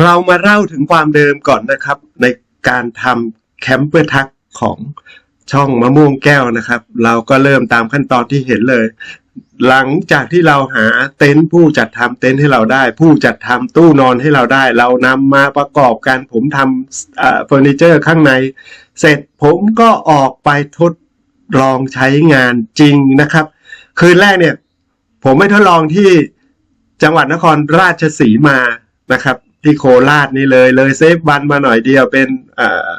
เรามาเล่าถึงความเดิมก่อนนะครับ ในการทำแคมเปอร์ทักของช่องมะม่วงแก้วนะครับ เราก็เริ่มตามขั้นตอนที่เห็นเลย หลังจากที่เราหาเต็นท์ผู้จัดทำเต็นท์ให้เราได้ ผู้จัดทำตู้นอนให้เราได้ เรานำมาประกอบกันผมทำเฟอร์นิเจอร์ข้างใน เสร็จผมก็ออกไปทดลองใช้งานจริงนะครับ คืนแรกเนี่ย ผมไม่ทดลองที่จังหวัดนครราชสีมานะครับ ที่โคราชนี่เลยเลยเซฟวันมาหน่อยเดียวเป็นอ่อ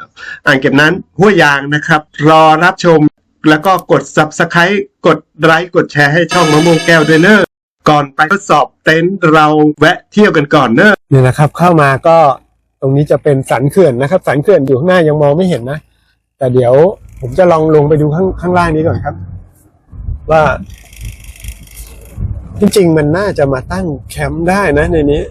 อ่างเก็บน้ำห้วยยางนะครับ รอรับชมแล้วก็กด subscribe กดไลค์กดแชร์ให้ช่องมะม่วงแก้วด้วยเนอะก่อนไปทดสอบเต็นท์เราแวะเที่ยวกันก่อนเนอะนี่นะครับ เข้ามาก็ตรงนี้จะเป็นสันเขื่อนนะครับ สันเขื่อนอยู่ข้างหน้ายังมองไม่เห็นนะ แต่เดี๋ยวผมจะลองลงไปดูข้างข้างล่างนี้ก่อนครับ ว่า จริงๆมันน่าจะมาตั้งแคมป์ได้นะในนี้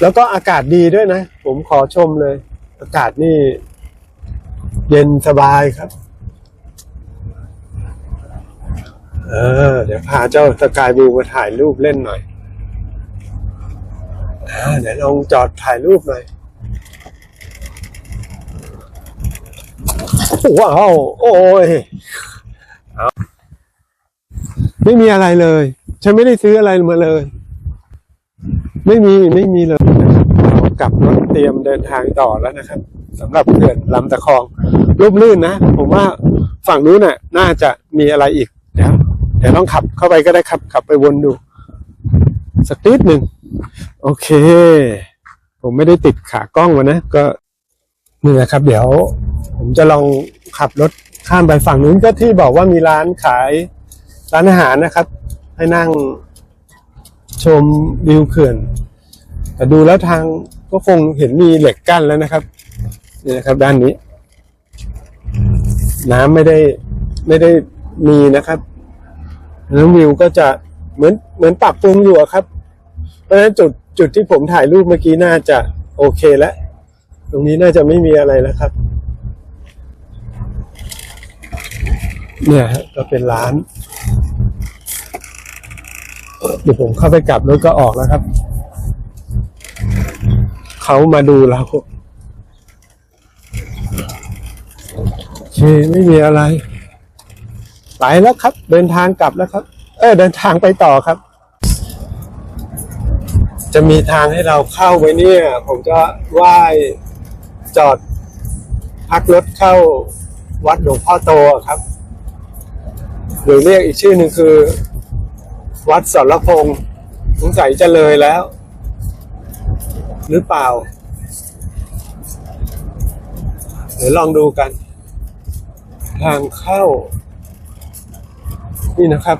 แล้วก็อากาศดีด้วยนะ ผมขอชมเลย อากาศนี่ เย็นสบายครับ เออ เดี๋ยวพาเจ้าสกายบูมาถ่ายรูปเล่นหน่อยอเดี๋ยวลองจอดถ่ายรูปหน่อยว้าวโอ้ยไม่มีอะไรเลย ฉันไม่ได้ซื้ออะไรมาเลย ไม่มีไม่มีเลย กลับรถเตรียมเดินทางต่อแล้วนะครับสำหรับเขื่อนลำตะคองรูปลื่นนะ ผมว่าฝั่งนู้นน่ะ น่าจะมีอะไรอีกเดี๋ยวเดี๋ยวลองขับเข้าไปก็ได้ครับ ขับไปวนดู สักนิดหนึ่งโอเค ผมไม่ได้ติดขากล้องมานะ ก็นี่นะครับ เดี๋ยว ผมจะลองขับรถข้ามไปฝั่งนู้นก็ที่บอกว่ามีร้านขายร้านอาหารนะครับ ให้นั่งชมวิวเขื่อนแต่ดูแล้วทาง ก็คงเห็นมีเหล็กกั้นแล้วนะครับนี่นะครับ ด้านนี้ น้ำไม่ได้ไม่ได้มีนะครับแล้ววิวก็จะเหมือนเหมือนปรับปรุงอยู่ครับ เพราะฉะนั้นจุดจุดที่ผมถ่ายรูปเมื่อกี้น่าจะโอเคแล้ว ตรงนี้น่าจะไม่มีอะไรแล้วครับ เนี่ยก็เป็นร้าน เดี๋ยวผมเข้าไปกลับรถก็ออกแล้วครับ เขามาดูเราเคไม่มีอะไร ไปแล้วครับ เดินทางกลับแล้วครับ เออเดินทางไปต่อครับ จะมีทางให้เราเข้าไว้เนี่ย ผมจะว่ายจอดพักรถเข้าวัดหลวงพ่อโตครับ หรือเรียกอีกชื่อหนึ่งคือ วัดสรพงษ์สงสัยจะเลยแล้ว หรือเปล่า เดี๋ยวลองดูกัน ทางเข้า นี่นะครับ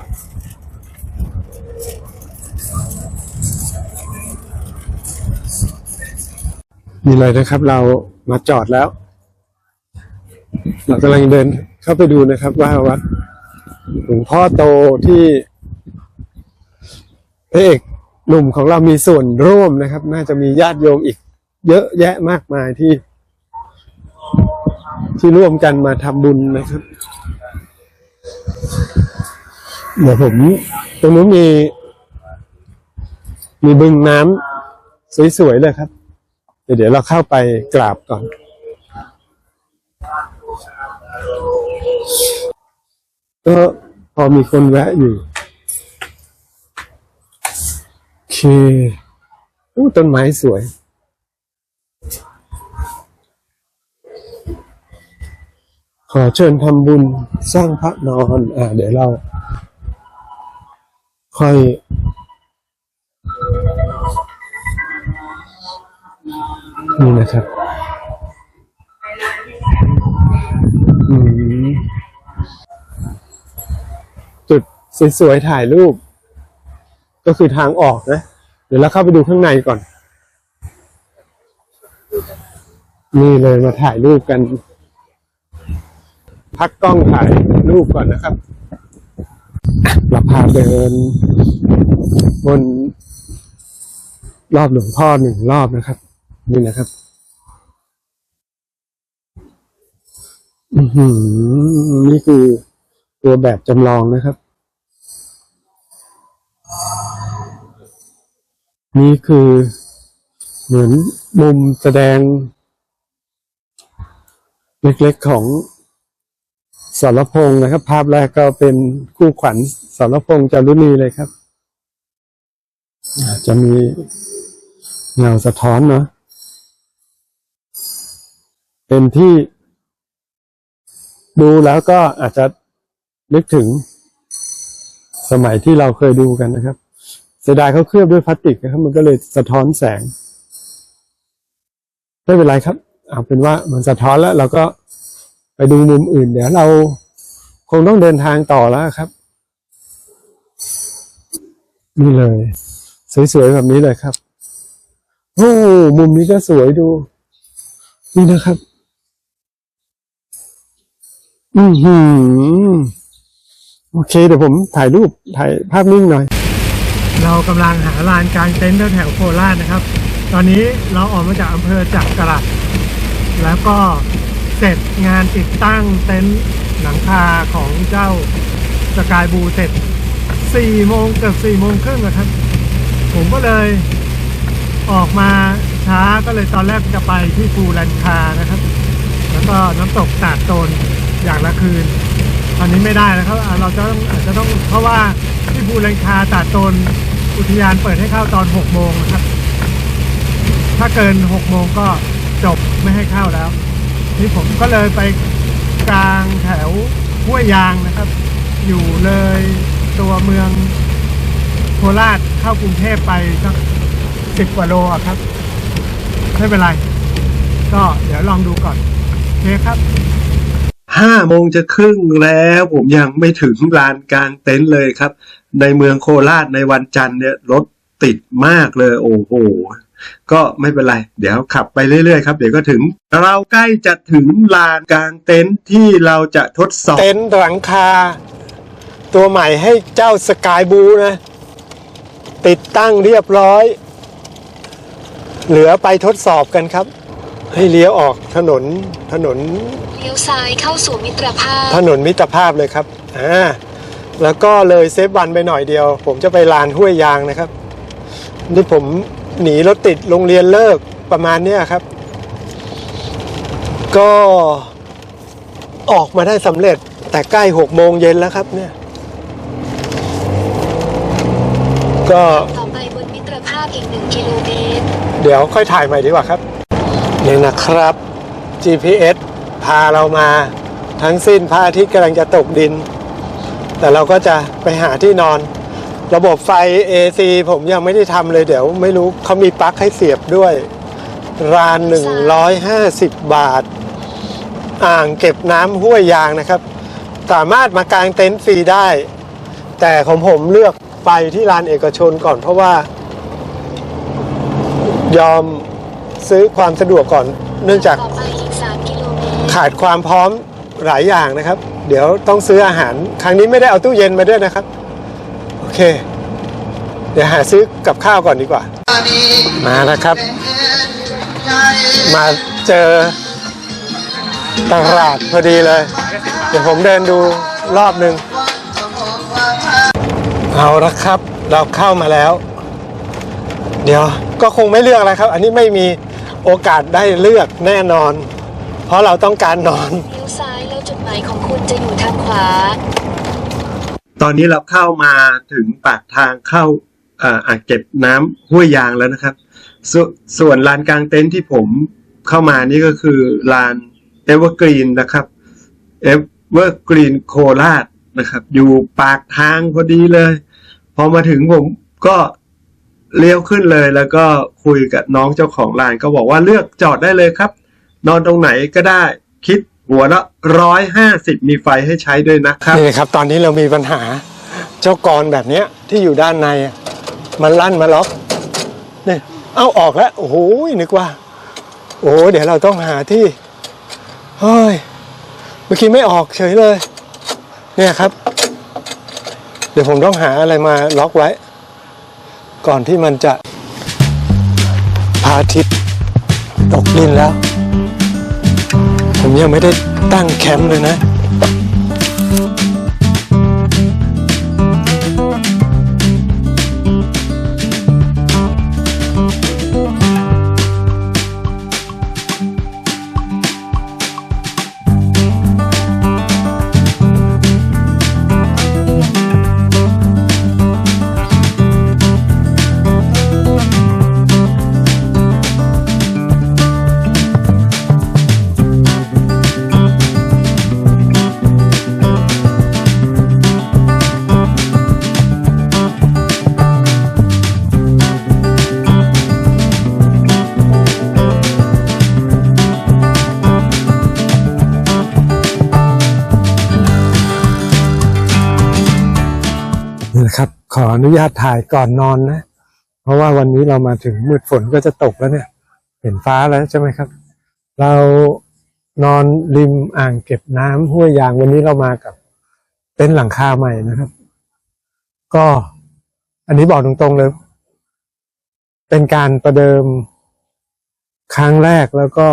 มีอะไรนะครับ เรามาจอดแล้ว เรากำลังเดินเข้าไปดูนะครับว่าวัดหลวงพ่อโตที่พระเอก หนุ่มของเรามีส่วนร่วมนะครับ น่าจะมีญาติโยมอีก เยอะแยะมากมายที่ ที่ร่วมกันมาทำบุญนะครับ เดี๋ยวผมตรงนู้นมี มีบึงน้ำสวยๆเลยครับ เดี๋ยวเดี๋ยวเราเข้าไปกราบก่อนก็พอมีคนแวะอยู่ โอเคอู้ต้นไม้สวย ขอเชิญทำบุญสร้างพระนอน อ่า เดี๋ยวเรา ค่อย นี่นะครับจุดสวยๆถ่ายรูป ก็คือทางออกนะ ดี๋ยวเราเข้าไปดูข้างในก่อน นี่เลยมาถ่ายรูปกัน พักกล้องถ่ายรูปก่อนนะครับเราพาเดิน บน รอบหลวงพ่อหนึ่งรอบนะครับ นี่นะครับอือหือนี่คือตัวแบบจำลองนะครับ นี่คือเหมือนมุมแสดง เล็กๆของสารพงษ์นะครับ ภาพแรกก็เป็นคู่ขวัญสารพงษ์จารุณีเลยครับจะมีเงาสะท้อนเนาะเป็นที่ดูแล้วก็อาจจะนึกถึงสมัยที่เราเคยดูกันนะครับ เสียดายเขาเคลือบด้วยพลาสติกนะครับ มันก็เลยสะท้อนแสงไม่เป็นไรครับ เอาเป็นว่ามันสะท้อนแล้วเราก็ไปดูมุมอื่น เดี๋ยวเราคงต้องเดินทางต่อแล้วครับ นี่เลย สวยๆแบบนี้เลยครับโอ้มุมนี้ก็สวยดู นี่นะครับ อือหือโอเคเดี๋ยวผมถ่ายรูปถ่ายภาพนิ่งหน่อย เรากำลังหาลานกลางเต็นท์แถวโคราชนะครับ ตอนนี้เราออกมาจากอำเภอจักราชแล้วก็เสร็จงานติดตั้งเต็นท์หลังคาของเจ้าสกายบูเสร็จ4โมงเกือบ4โมงครึ่งนะครับ ผมก็เลยออกมาช้าก็เลยตอนแรกจะไปที่ภูแลนคานะครับ แล้วก็น้ำตกตาดโตนอย่างละคืน อนนี้ไม่ได้แล้วครับ เราจะต้องอาจจะต้องเพราะว่าที่ภูแลนคาตาดโตนอุทยานเปิดให้เข้าตอน6โมงนะครับ ถ้าเกิน6โมงก็จบไม่ให้เข้าแล้ว นี่ผมก็เลยไปกลางแถวห้วยยางนะครับ อยู่เลยตัวเมืองโคราชเข้ากรุงเทพไปสักสิบกว่าโลครับ ไม่เป็นไร ก็เดี๋ยวลองดูก่อนโอเคครับ ห้าโมงจะครึ่งแล้วผมยังไม่ถึงลานกลางเต็นท์เลยครับ ในเมืองโคราชในวันจันทร์เนี่ยรถติดมากเลยโอ้โหก็ไม่เป็นไร เดี๋ยวขับไปเรื่อยๆครับ เดี๋ยวก็ถึง เราใกล้จะถึงลานกลางเต็นท์ที่เราจะทดสอบ เต็นท์หลังคา ตัวใหม่ให้เจ้าสกายบูนะ ติดตั้งเรียบร้อย เหลือไปทดสอบกันครับ ให้เลี้ยวออกถนนถนนเลี้ยวซ้ายเข้าสู่มิตรภาพ ถนนมิตรภาพเลยครับอ่าแล้วก็เลยเซฟวันไปหน่อยเดียว ผมจะไปลานห้วยยางนะครับนี่ผมหนีรถติดโรงเรียนเลิกประมาณเนี้ยครับ ก็ออกมาได้สำเร็จแต่ใกล้หกโมงเย็นแล้วครับเนี่ย ก็ต่อไปบนมิตรภาพอีกหนึ่งกิโลเมตร เดี๋ยวค่อยถ่ายใหม่ดีกว่าครับ นี่นะครับ GPS พาเรามาทั้งสิ้นพระอาทิตย์กำลังจะตกดิน แต่เราก็จะไปหาที่นอน ระบบไฟ AC ผมยังไม่ได้ทำเลยเดี๋ยว ไม่รู้เขามีปลั๊กให้เสียบด้วยราน 150 บาท อ่างเก็บน้ำห้วยยางนะครับ สามารถมากางเต็นท์ฟรีได้ แต่ของผมเลือกไปที่ลานเอกชนก่อนเพราะว่า ยอม ซื้อความสะดวกก่อน เนื่องจากต่อไปอีก 3 กิโลเมตร ขาดความพร้อมหลายอย่างนะครับ เดี๋ยวต้องซื้ออาหาร ครั้งนี้ไม่ได้เอาตู้เย็นมาด้วยนะครับ โอเค เดี๋ยวหาซื้อกับข้าวก่อนดีกว่า มาแล้วครับ มาเจอตลาดพอดีเลย เดี๋ยวผมเดินดูรอบหนึ่งเอาละครับ เราเข้ามาแล้ว เดี๋ยวก็คงไม่เลือกอะไรครับ อันนี้ไม่มี โอกาสได้เลือกแน่นอน เพราะเราต้องการนอน เลี้ยวซ้ายแล้วจุดหมายของคุณจะอยู่ทางขวา ตอนนี้เราเข้ามาถึงปากทางเข้าอ่าอ่างเก็บน้ำห้วยยางแล้วนะครับสส่วนลานกลางเต็นท์ที่ผมเข้ามานี่ก็คือลานเอเวอร์กรีนนะครับเอเวอร์กรีนโคราชนะครับ อยู่ปากทางพอดีเลย พอมาถึงผมก็ เลี้ยวขึ้นเลยแล้วก็คุยกับน้องเจ้าของลานก็บอกว่าเลือกจอดได้เลยครับ นอนตรงไหนก็ได้คิดหัวละร้อยห้าสิบมีไฟให้ใช้ด้วยนะครับนี่ครับ ตอนนี้เรามีปัญหาเจ้ากรแบบเนี้ยที่อยู่ด้านในมันลั่นมาล็อกนี่เอาออกแล้วโอ้โหนึกว่า โอ้โหเดี๋ยวเราต้องหาที่เฮ้ยเมื่อกี้ไม่ออกเฉยเลย เนี่ยครับ เดี๋ยวผมต้องหาอะไรมาล็อกไว้ ก่อนที่มันจะพระอาทิตย์ตกดินแล้ว ผมยังไม่ได้ตั้งแคมป์เลยนะ นุญาตถ่ายก่อนนอนนะ เพราะว่าวันนี้เรามาถึงมืดฝนก็จะตกแล้วเนี่ย เห็นฟ้าแล้วใช่ไหมครับ เรานอนริมอ่างเก็บน้ำห้วยยางวันนี้เรามากับเต็นหลังคาใหม่นะครับ ก็อันนี้บอกตรงๆเลย เป็นการประเดิมครั้งแรกแล้วก็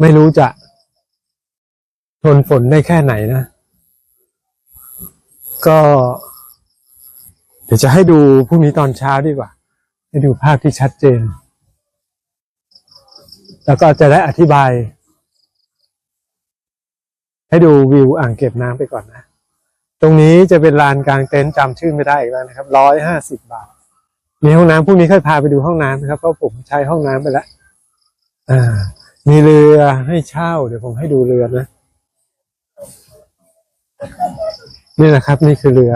ไม่รู้จะทนฝนได้แค่ไหนนะ ก็ เดี๋ยวจะให้ดูพรุ่งนี้ตอนเช้าดีกว่า ให้ดูภาพที่ชัดเจน แล้วก็จะได้อธิบาย ให้ดูวิวอ่างเก็บน้ำไปก่อนนะ ตรงนี้จะเป็นลานกลางเต็นท์จำชื่อไม่ได้อีกแล้วนะครับร้อยห้าสิบบาท มีห้องน้ำพรุ่งนี้ค่อยพาไปดูห้องน้ำนะครับเพราะผมใช้ห้องน้ำไปแล้วอ่า มีเรือให้เช่า เดี๋ยวผมให้ดูเรือนะนี่นะครับ นี่คือเรือ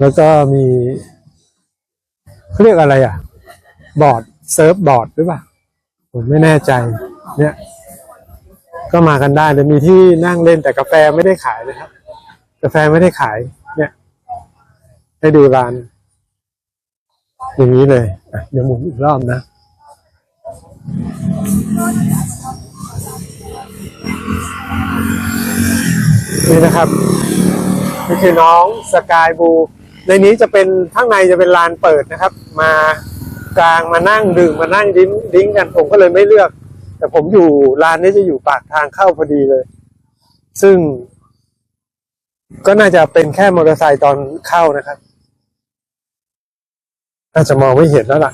แล้วก็มีเขาเรียกอะไรอะ บอร์ดเซิร์ฟบอร์ดหรือเปล่าผมไม่แน่ใจ เนี่ย ก็มากันได้แต่มีที่นั่งเล่นแต่กาแฟไม่ได้ขายนะครับ กาแฟไม่ได้ขาย เนี่ยให้ดูร้าน อย่างนี้เลยอะเดี๋ยวหมุนอีกรอบนะนี่นะครับนี่คือน้องสกายบู ในนี้จะเป็นข้างในจะเป็นลานเปิดนะครับ มากลางมานั่งดื่มมานั่งดิ้งดิ้งกันผมก็เลยไม่เลือก แต่ผมอยู่ลานนี้จะอยู่ปากทางเข้าพอดีเลย ซึ่ง ก็น่าจะเป็นแค่มอเตอร์ไซค์ตอนเข้านะครับ น่าจะมองไม่เห็นแล้วล่ะ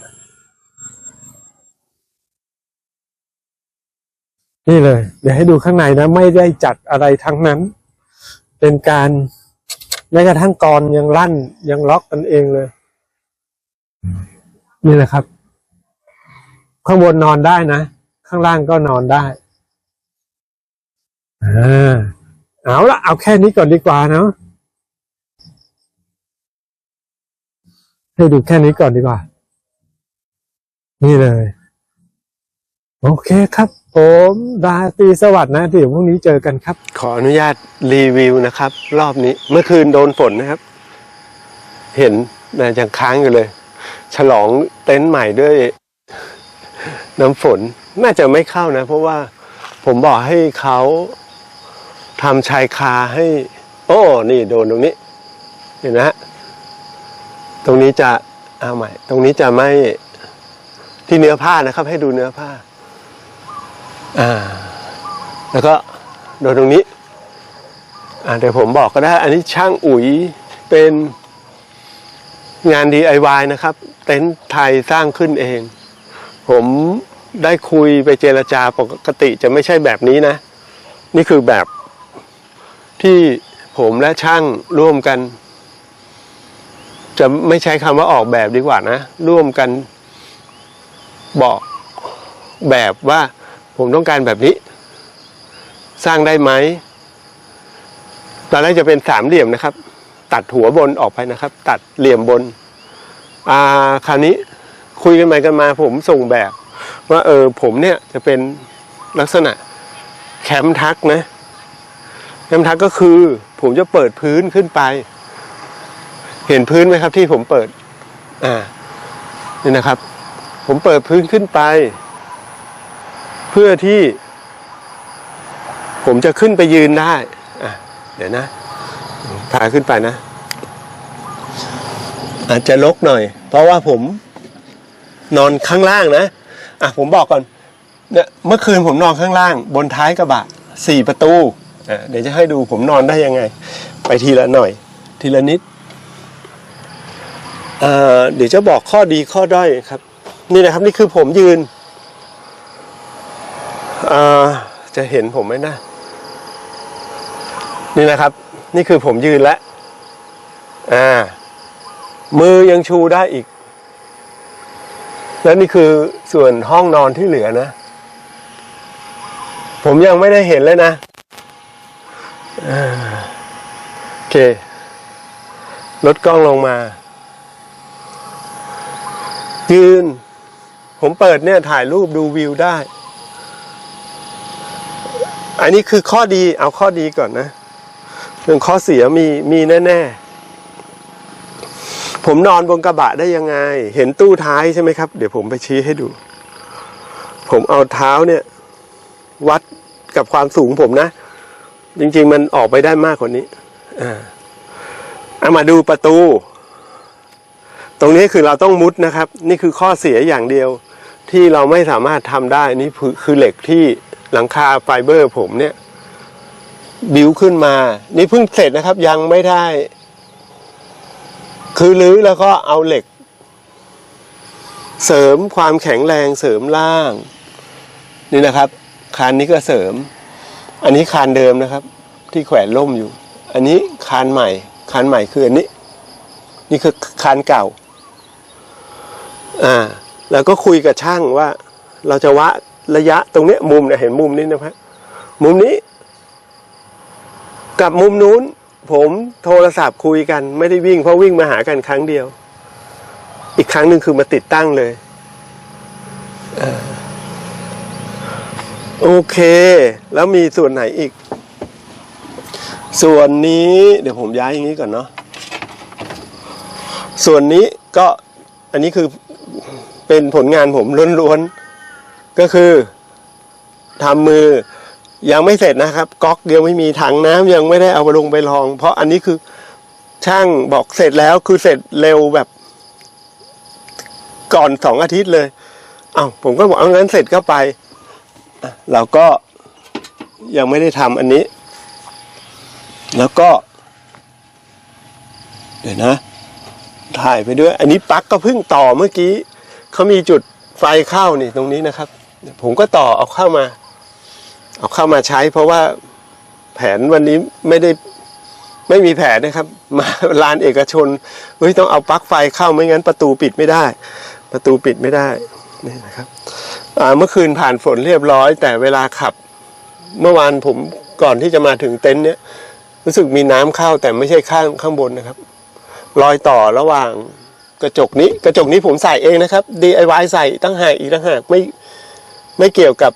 นี่เลย เดี๋ยวให้ดูข้างในนะ ไม่ได้จัดอะไรทั้งนั้น เป็นการ แม้กระทั่งกรยังลั่นยังล็อกกันเองเลย นี่แหละครับ ข้างบนนอนได้นะ ข้างล่างก็นอนได้อ่าเอาละเอาแค่นี้ก่อนดีกว่าเนาะให้ดูแค่นี้ก่อนดีกว่า นี่เลย โอเคครับ ผมราตรีสวัสดิ์นะเดี๋ยวพรุ่งนี้เจอกันครับ ขออนุญาตรีวิวนะครับ รอบนี้เมื่อคืนโดนฝนนะครับ เห็นนะยังค้างอยู่เลย ฉลองเต็นท์ใหม่ด้วยน้ำฝนน่าจะไม่เข้านะ เพราะว่าผมบอกให้เขาทำชายคาให้ โอ้ นี่โดนตรงนี้ เห็นนะฮะตรงนี้จะเอาใหม่ ตรงนี้จะไม่ที่เนื้อผ้านะครับ ให้ดูเนื้อผ้า อ่า แล้วก็โดนตรงนี้ อ่าเดี๋ยวผมบอกก็ได้ อันนี้ช่างอุ๋ยเป็นงาน DIY นะครับ เต็นท์ไทยสร้างขึ้นเอง ผมได้คุยไปเจรจาปกติจะไม่ใช่แบบนี้นะ นี่คือแบบที่ผมและช่างร่วมกัน จะไม่ใช้คำว่าออกแบบดีกว่านะ ร่วมกันบอกแบบว่า ผมต้องการแบบนี้ สร้างได้ไหมตอนแรกจะเป็นสามเหลี่ยมนะครับ ตัดหัวบนออกไปนะครับ ตัดเหลี่ยมบน อ่าคราวนี้คุยกันไปกันมา ผมส่งแบบ ว่าเออผมเนี่ยจะเป็นลักษณะแคมทักนะแคมทักก็คือ ผมจะเปิดพื้นขึ้นไป เห็นพื้นไหมครับที่ผมเปิด อ่านี่นะครับ ผมเปิดพื้นขึ้นไป เพื่อที่ ผมจะขึ้นไปยืนได้อะเดี๋ยวนะพาขึ้นไปนะ อาจจะลกหน่อย เพราะว่าผมนอนข้างล่างนะอะผมบอกก่อนเนี่ยเมื่อคืนผมนอนข้างล่าง บนท้ายกระบะสี่ประตูอะเดี๋ยวจะให้ดูผมนอนได้ยังไง ไปทีละหน่อย ทีละนิดเอ่อเดี๋ยวจะบอกข้อดีข้อด้อยครับ นี่นะครับนี่คือผมยืน จะเห็นผมไหมนะ นี่นะครับ นี่คือผมยืนแล้วอ่า มือยังชูได้อีก แล้วนี่คือส่วนห้องนอนที่เหลือนะ ผมยังไม่ได้เห็นเลยนะโอเค ลดกล้องลงมา ยืน ผมเปิดเนี่ยถ่ายรูปดูวิวได้ อันนี้คือข้อดีเอาข้อดีก่อนนะเรื่องข้อเสียมีมีแน่ผมนอนบนกระบะได้ยังไง เห็นตู้ท้ายใช่ไหมครับ เดี๋ยวผมไปชี้ให้ดู ผมเอาเท้าเนี่ย วัดกับความสูงผมนะ จริง ๆ มันออกไปได้มากกว่านี้อ่าเอามาดูประตู ตรงนี้คือเราต้องมุดนะครับ นี่คือข้อเสียอย่างเดียวที่เราไม่สามารถทำได้นี่คือเหล็กที่ หลังคาไฟเบอร์ผมเนี่ย บิวขึ้นมา นี่เพิ่งเสร็จนะครับ ยังไม่ได้ คือรื้อแล้วก็เอาเหล็ก เสริมความแข็งแรงเสริมล่าง นี่นะครับ คานนี้ก็เสริม อันนี้คานเดิมนะครับ ที่แขวนล่มอยู่ อันนี้คานใหม่ คานใหม่คืออันนี้ นี่คือคานเก่า อ่า แล้วก็คุยกับช่างว่า เราจะวัด ระยะตรงเนี้ยมุมเนี่ยเห็นมุมนี้นะครับมุมนี้ กับมุมนู้น ผมโทรศัพท์คุยกัน ไม่ได้วิ่งเพราะวิ่งมาหากันครั้งเดียว อีกครั้งหนึ่งคือมาติดตั้งเลยโอเค แล้วมีส่วนไหนอีก ส่วนนี้ เดี๋ยวผมย้ายอย่างนี้ก่อนเนาะส่วนนี้ก็อันนี้คือเป็นผลงานผมล้วนๆ ก็คือทำมือยังไม่เสร็จนะครับ ก๊อกเดียังไม่มีถังน้ำยังไม่ได้เอาลงไปลอง เพราะอันนี้คือช่างบอกเสร็จแล้วคือเสร็จเร็วแบบ ก่อนสองอาทิตย์เลย เอา้าผมก็บอกเอางั้นเสร็จก็ไปเราก็ยังไม่ได้ทำอันนี้ แล้วก็ เดี๋ยวนะ ถ่ายไปด้วย อันนี้ปั๊กก็เพิ่งต่อเมื่อกี้เขามีจุดไฟเข้านี่ตรงนี้นะครับ ผมก็ต่อเอาเข้ามา เอาเข้ามาใช้ เพราะว่าแผนวันนี้ไม่ได้ไม่มีแผนนะครับ มาลานเอกชนเฮ้ยต้องเอาปลั๊กไฟเข้าไม่งั้นประตูปิดไม่ได้ ประตูปิดไม่ได้นี่นะครับเมื่อคืนผ่านฝนเรียบร้อย แต่เวลาขับ เมื่อวานผมก่อนที่จะมาถึงเต็นท์เนี้ยรู้สึกมีน้ำเข้าแต่ไม่ใช่ข้างข้างบนนะครับ รอยต่อระหว่างกระจกนี้ กระจกนี้ผมใส่เองนะครับ DIY ใส่ตั้งหากอีกตั้งหากไม่ ไม่เกี่ยวกับ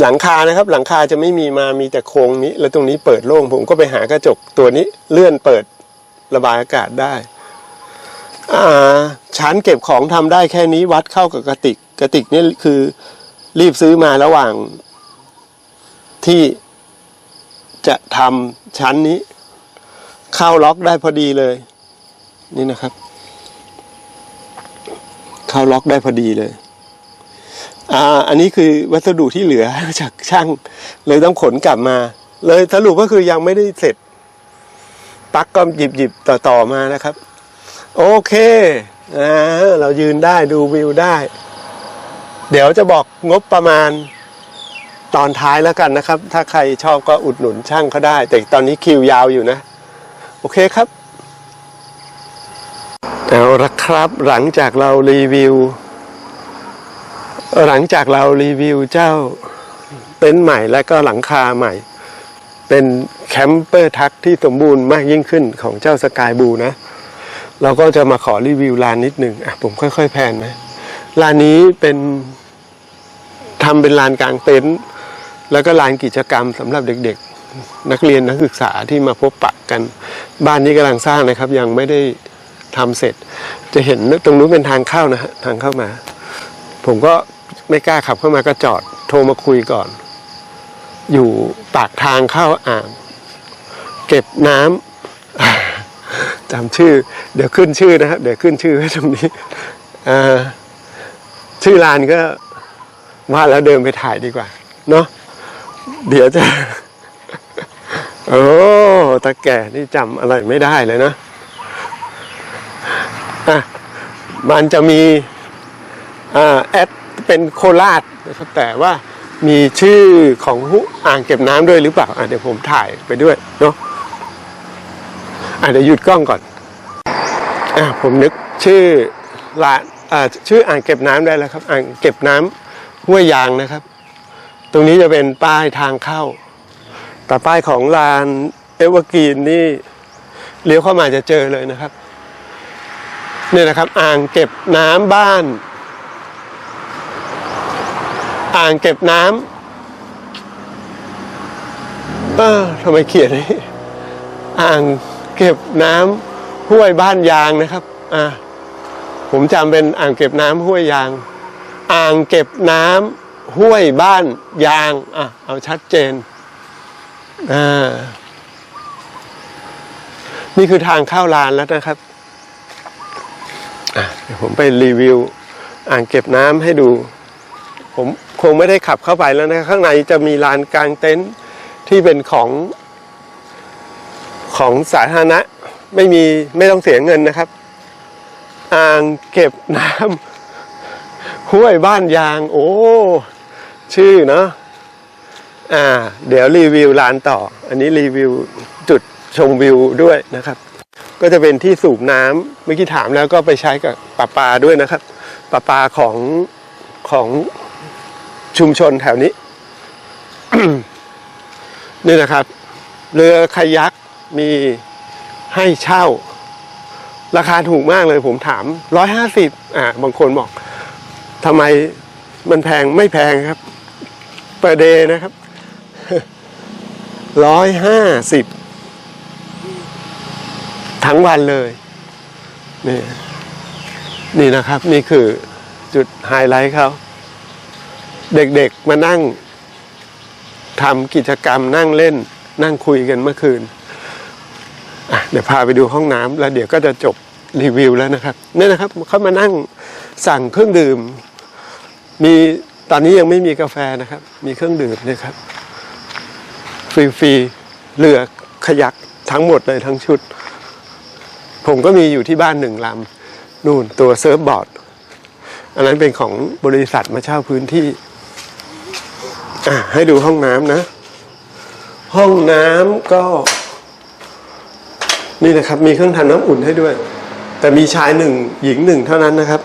หลังคานะครับ หลังคาจะไม่มีมามีแต่โครงนี้ แล้วตรงนี้เปิดโล่งผมก็ไปหากระจกตัวนี้เลื่อนเปิดระบายอากาศได้อาชั้นเก็บของทำได้แค่นี้วัดเข้ากับกระติก กระติกนี่คือรีบซื้อมาระหว่างที่จะทำชั้นนี้ เข้าล็อกได้พอดีเลย นี่นะครับ เข้าล็อกได้พอดีเลย อ่าอันนี้คือวัสดุที่เหลือจากช่าง เลยต้องขนกลับมา เลยสรุปก็คือยังไม่ได้เสร็จปักก็หยิบหยิบต่อต่อมานะครับ โอเคอ่าเรายืนได้ดูวิวได้ เดี๋ยวจะบอกงบประมาณตอนท้ายแล้วกันนะครับ ถ้าใครชอบก็อุดหนุนช่างเขาได้ แต่ตอนนี้คิวยาวอยู่นะ โอเคครับเอาละครับหลังจากเรารีวิว หลังจากเรารีวิวเจ้าเต็นท์ใหม่และก็หลังคาใหม่ เป็นแคมเปอร์ทักที่สมบูรณ์มากยิ่งขึ้นของเจ้าสกายบูนะ เราก็จะมาขอรีวิวลานนิดหนึ่งอะผมค่อยๆแพนนะลานนี้เป็นทำเป็นลานกลางเต็นท์แล้วก็ลานกิจกรรมสำหรับเด็กๆ นักเรียนนักศึกษาที่มาพบปะกัน บ้านนี้กำลังสร้างนะครับ ยังไม่ได้ทำเสร็จ จะเห็นตรงนู้นเป็นทางเข้านะฮะทางเข้ามา ผมก็ ไม่กล้าขับเข้ามาก็จอดโทรมาคุยก่อน อยู่ปากทางเข้าอ่างเก็บน้ำจำชื่อ เดี๋ยวขึ้นชื่อนะครับ เดี๋ยวขึ้นชื่อไว้ตรงนี้ชื่อร้านก็ว่าแล้วเดินไปถ่ายดีกว่า เนาะเดี๋ยวจะ โอ้ตาแก่นี่จำอะไรไม่ได้เลยนะะมันจะมีอ่าแอด เป็นโคราชนะครับแต่ว่ามีชื่อของอ่างเก็บน้ำด้วยหรือเปล่าอะเดี๋ยวผมถ่ายไปด้วยเนาะอะเดี๋ยวหยุดกล้องก่อนอะผมนึกชื่อร้านอ่าชื่ออ่างเก็บน้ำได้แล้วครับ อ่างเก็บน้ำห้วยยางนะครับ ตรงนี้จะเป็นป้ายทางเข้า แต่ป้ายของลานเอเวอร์กรีนนี่เลี้ยวเข้ามาจะเจอเลยนะครับ เนี่ยนะครับ อ่างเก็บน้ำบ้าน อ่างเก็บน้ำเออทำไมเขียนนี้อ่างเก็บน้ำห้วยบ้านยางนะครับ อ่าผมจำเป็นอ่างเก็บน้ำห้วยยาง อ่างเก็บน้ำห้วยบ้านยาง อะ เอาชัดเจน อ่า นี่คือทางเข้าลานแล้วนะครับอะเดี๋ยวผมไปรีวิว อ่างเก็บน้ำให้ดู ผม คงไม่ได้ขับเข้าไปแล้วนะข้างในจะมีลานกลางเต็นท์ที่เป็นของของสาธารณะไม่มีไม่ต้องเสียเงินนะครับ อ่างเก็บน้ำห้วยบ้านยาง โอ้ ชื่อเนาะอ่า เดี๋ยวรีวิวลานต่อ อันนี้รีวิวจุดชมวิวด้วยนะครับ ก็จะเป็นที่สูบน้ำเมื่อกี้ถามแล้วก็ไปใช้กับปลาปลาด้วยนะครับปลาปลาของของ ชุมชนแถวนี้ นี่นะครับ เรือคายักมีให้เช่า ราคาถูกมากเลยผมถามร้อยห้าสิบอ่าบางคนบอกทำไมมันแพงไม่แพงครับเปร์เดย์นะครับร้อยห้าสิบทั้งวันเลย นี่ นี่นะครับ นี่คือจุดไฮไลท์เขา เด็กๆมานั่งทำกิจกรรมนั่งเล่น นั่งคุยกันเมื่อคืนเดี๋ยวพาไปดูห้องน้ำแล้วเดี๋ยวก็จะจบรีวิวแล้วนะครับนี่นะครับเขามานั่งสั่งเครื่องดื่ม มีตอนนี้ยังไม่มีกาแฟนะครับ มีเครื่องดื่มเนี่ยครับ ฟรีๆเรือขยักทั้งหมดเลยทั้งชุด ผมก็มีอยู่ที่บ้านหนึ่งลำนู่นตัวเซิร์ฟบอร์ด อันนั้นเป็นของบริษัทมาเช่าพื้นที่ อะให้ดูห้องน้ำนะ ห้องน้ำก็ นี่นะครับ มีเครื่องทำน้ำอุ่นให้ด้วย แต่มีชายหนึ่งหญิงหนึ่งเท่านั้นนะครับ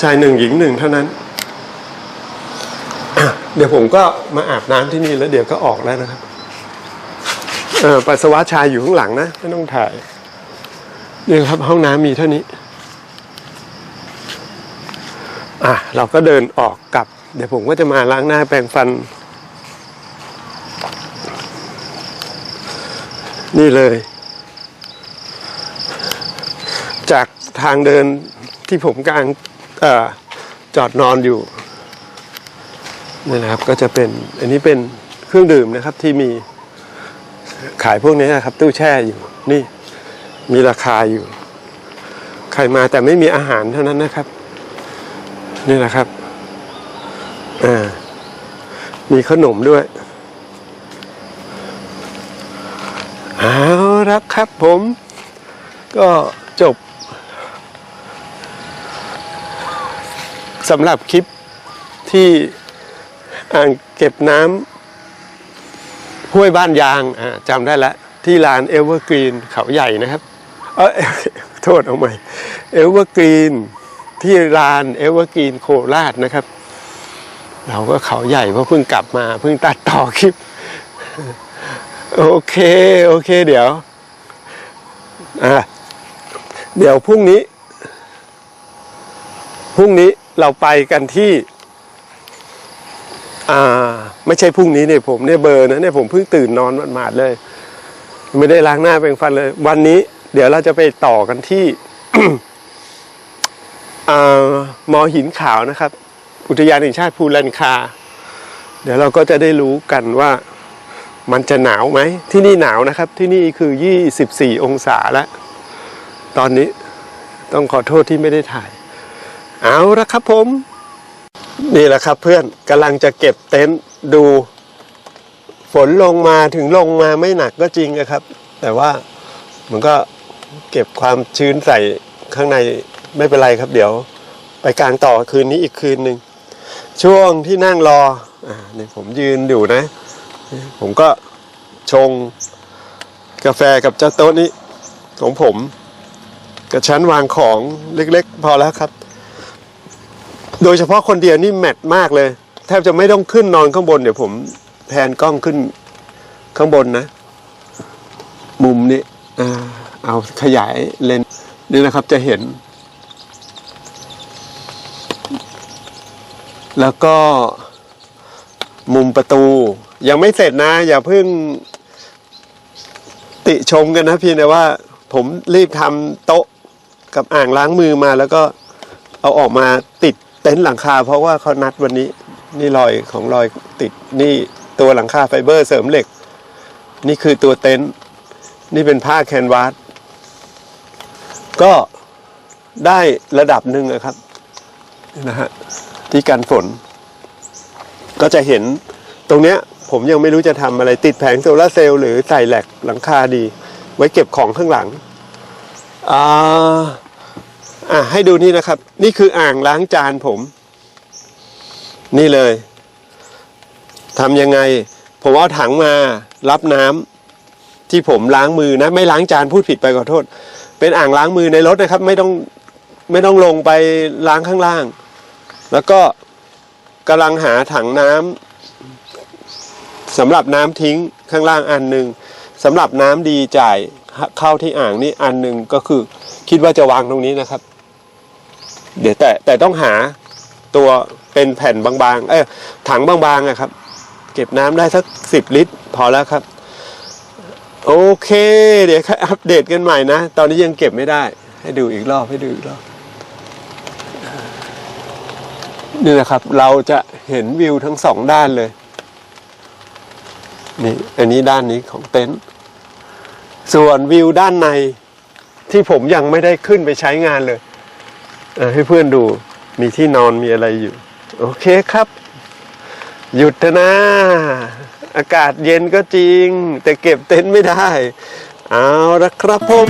ชายหนึ่งหญิงหนึ่งเท่านั้นเดี๋ยวผมก็มาอาบน้ำที่นี่แล้วเดี๋ยวก็ออกแล้วนะครับปัสสาวะชายอยู่ข้างหลังนะ ไม่ต้องถ่ายนี่ครับห้องน้ำมีเท่านี้ อะเราก็เดินออกกลับ เดี๋ยวผมก็จะมาล้างหน้าแปรงฟัน นี่เลย จากทางเดินที่ผมกลางออจอดนอนอยู่นี่นะครับก็จะเป็นอันนี้เป็นเครื่องดื่มนะครับที่มีขายพวกนี้นะครับ ตู้แช่อยู่ นี่มีราคาอยู่ ใครมาแต่ไม่มีอาหารเท่านั้นนะครับ นี่นะครับ อ่ามีขนมด้วยเอาละครับผม ก็จบสำหรับคลิปที่อ่างเก็บน้ำห้วยบ้านยางอ่าจำได้แล้วที่ลานเอเวอร์กรีนเขาใหญ่นะครับ เออโทษเอาใหม่เอเวอร์กรีนที่ลานเอเวอร์กรีนโคราชนะครับ เราก็เขาใหญ่เพราะเพิ่งกลับมาเพิ่งตัดต่อคลิป โอเค โอเค เดี๋ยวอะเดี๋ยวพรุ่งนี้พรุ่งนี้เราไปกันที่ อ่า ไม่ใช่พรุ่งนี้เนี่ยผมเนี่ยเบอร์นะเนี่ยผมเพิ่งตื่นนอนหมาดๆเลย ไม่ได้ล้างหน้าแปรงฟันเลย วันนี้ เดี๋ยวเราจะไปต่อกันที่อ่ามอหินขาวนะครับ อุทยานแห่งชาติภูแลนคา เดี๋ยวเราก็จะได้รู้กันว่ามันจะหนาวไหม ที่นี่หนาวนะครับ ที่นี่คือ 24 องศาแล้ว ตอนนี้ต้องขอโทษที่ไม่ได้ถ่าย เอาละครับผม นี่แหละครับเพื่อนกำลังจะเก็บเต็นท์ดูฝนลงมาถึงลงมาไม่หนักก็จริงนะครับ แต่ว่ามันก็เก็บความชื้นใส่ข้างในไม่เป็นไรครับ เดี๋ยว ไปกลางต่อคืนนี้อีกคืนหนึ่ง ช่วงที่นั่งรออ่านี่ผมยืนอยู่นะ ผมก็ชงกาแฟกับเจ้าโต๊ะนี้ ของผมกับชั้นวางของเล็กๆ พอแล้วครับ โดยเฉพาะคนเดียวนี่แมทมากเลย แทบจะไม่ต้องขึ้นนอนข้างบน เดี๋ยวผมแพนกล้องขึ้นข้างบนนะ มุมนี้อ่าเอาขยายเลนนี่นะครับจะเห็น แล้วก็มุมประตู ยังไม่เสร็จนะ อย่าเพิ่งติชมกันนะเพียงแต่ว่า ผมรีบทำโต๊ะกับอ่างล้างมือมาแล้วก็เอาออกมาติดเต็นท์หลังคา เพราะว่าเขานัดวันนี้นี่รอยของรอยติดนี่ตัวหลังคาไฟเบอร์เสริมเหล็ก นี่คือตัวเต็นท์นี่เป็นผ้าแคนวาสก็ได้ระดับหนึ่งอะครับนะฮะ ที่กันฝน ก็จะเห็นตรงเนี้ย ผมยังไม่รู้จะทำอะไรติดแผงโซลาเซลล์หรือใส่แหลกหลังคาดี ไว้เก็บของข้างหลังอ่าอะให้ดูนี่นะครับ นี่คืออ่างล้างจานผม นี่เลยทำยังไง ผมเอาถังมารับน้ำที่ผมล้างมือนะ ไม่ล้างจานพูดผิดไปขอโทษ เป็นอ่างล้างมือในรถนะครับ ไม่ต้องไม่ต้องลงไปล้างข้างล่าง แล้วก็กำลังหาถังน้ำสำหรับน้ำทิ้งข้างล่างอันหนึ่งสำหรับน้ำดีจ่ายเข้าที่อ่างนี่อันหนึ่งก็คือคิดว่าจะวางตรงนี้นะครับ เดี๋ยวแต่แต่ต้องหาตัวเป็นแผ่นบางๆ เอ้ยถังบางๆอะครับ เก็บน้ำได้สักสิบลิตร พอแล้วครับ โอเค เดี๋ยวอัปเดตกันใหม่นะ ตอนนี้ยังเก็บไม่ได้ ให้ดูอีกรอบให้ดูอีกรอบ นี่นะครับ เราจะเห็นวิวทั้งสองด้านเลย นี่ อันนี้ด้านนี้ของเต็นท์ส่วนวิวด้านในที่ผมยังไม่ได้ขึ้นไปใช้งานเลยเให้เพื่อนดูมีที่นอนมีอะไรอยู่ โอเคครับ หยุดนะ อากาศเย็นก็จริง แต่เก็บเต็นท์ไม่ได้ เอาละครับผม